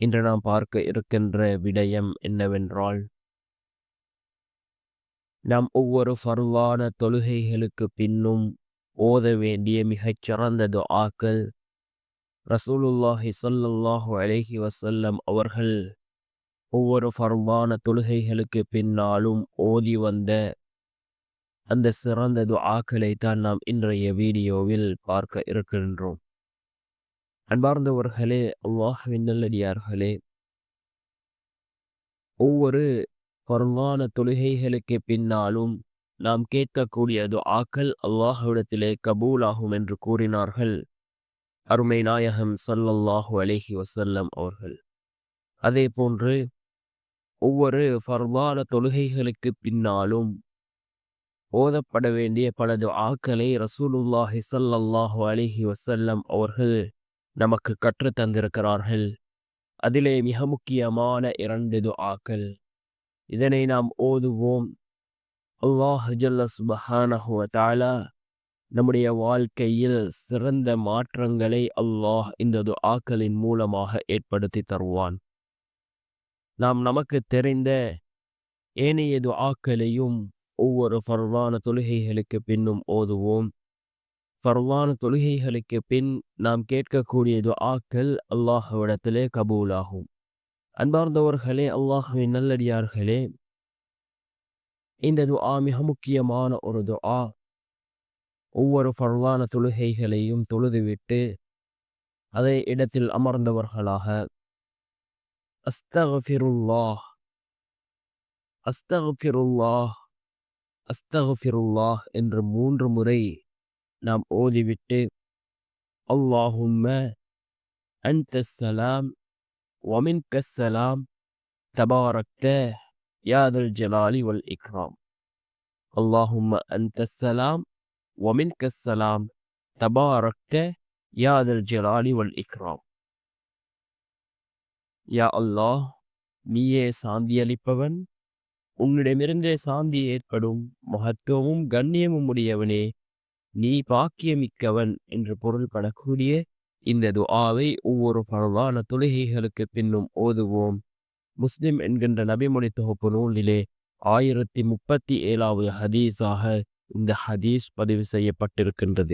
இன்று நாம் பார்க்க இருக்கின்ற விடயம் என்னவென்றால் நாம் ஒவ்வொரு ஃபர்வான தொழுகைகளுக்கு பின்னும் ஓத வேண்டிய மிகச் சிறந்த துஆக்கள் ரசூலுல்லாஹி ஸல்லல்லாஹு அலஹி வசல்லம் அவர்கள் ஒவ்வொரு ஃபர்வான தொழுகைகளுக்கு பின்னாலும் ஓதி வந்த அந்த சிறந்த துஆக்களை தான் நாம் இன்றைய வீடியோவில் பார்க்க இருக்கின்றோம். அன்பார்ந்தவர்களே அல்லாஹ்வின் நல்லடியார்களே. ஒவ்வொரு பருவான தொழுகைகளுக்கு பின்னாலும் நாம் கேட்கக்கூடிய துஆக்கள் அல்லாஹ்விடத்திலே கபூலாகும் என்று கூறினார்கள். அருமை நாயகம் சல்லல்லாஹு அலேஹி வசல்லம் அவர்கள். அதே போன்று ஒவ்வொரு ஃபர்வான தொழுகைகளுக்கு பின்னாலும் ஓதப்பட வேண்டிய பல ஆக்களை ரசூலுல்லாஹி சல்லல்லாஹு அலிஹி வசல்லம் அவர்கள் நமக்கு கற்று தந்திருக்கிறார்கள். அதிலே மிக முக்கியமான இரண்டு துஆக்கள் இதனை நாம் ஓதுவோம். அல்லாஹ் ஜல்லஸ் சுபஹானஹு நம்முடைய வாழ்க்கையில் சிறந்த மாற்றங்களை அல்லாஹ் இந்த துஆக்களின் மூலமாக ஏற்படுத்தி தருவான். நாம் நமக்கு தெரிந்த ஏனைய துஆக்களையும் ஒவ்வொரு ஃபர்வான தொழுகைகளுக்கு பின்னும் ஓதுவோம். ஃபர்வான தொழுகைகளுக்கு பின் நாம் கேட்கக்கூடிய துஆக்கள் அல்லாஹ்விடத்திலே கபூலாகும். அன்பார்ந்தவர்களே அல்லாஹுவின் நல்லடியார்களே இந்த துஆ மிக முக்கியமான ஒரு துஆ. ஒவ்வொரு ஃபர்வான தொழுகைகளையும் தொழுதுவிட்டு அதே இடத்தில் அமர்ந்தவர்களாக அஸ்தகஃபிருல்லாஹ் அஸ்தகஃபிருல்லாஹ் அஸ்தகஃபிருல்லாஹ் என்று மூன்று முறை நாம் ஓதிவிட்டு அல்லாஹும்ம அன்த சலாம் ஒமின் கசலாம் தபாரக்த யாதல் ஜலாலி வல் இக்ராம். அல்லாஹும்ம அன்த சலாம் ஒமின் சலாம் தபாரக்த யாதல் ஜலாலி வல் இக்ராம். யா அல்லாஹ் நீயே சாந்தியளிப்பவன் உன்னிடமிருந்தே சாந்தி ஏற்படும். மகத்துவமும் கண்ணியமும் உடையவனே. நீ பாக்கியமிக்கவன் என்று பொருள்படக்கூடிய இந்த துஆவை ஒவ்வொரு பரவான தொழுகைகளுக்கு பின்னும் ஓதுவோம். முஸ்லிம் என்கின்ற நபிமொழி தொகுப்பு நூலிலே ஆயிரத்தி முப்பத்தி ஏழாவது ஹதீஸாக இந்த ஹதீஸ் பதிவு செய்யப்பட்டிருக்கின்றது.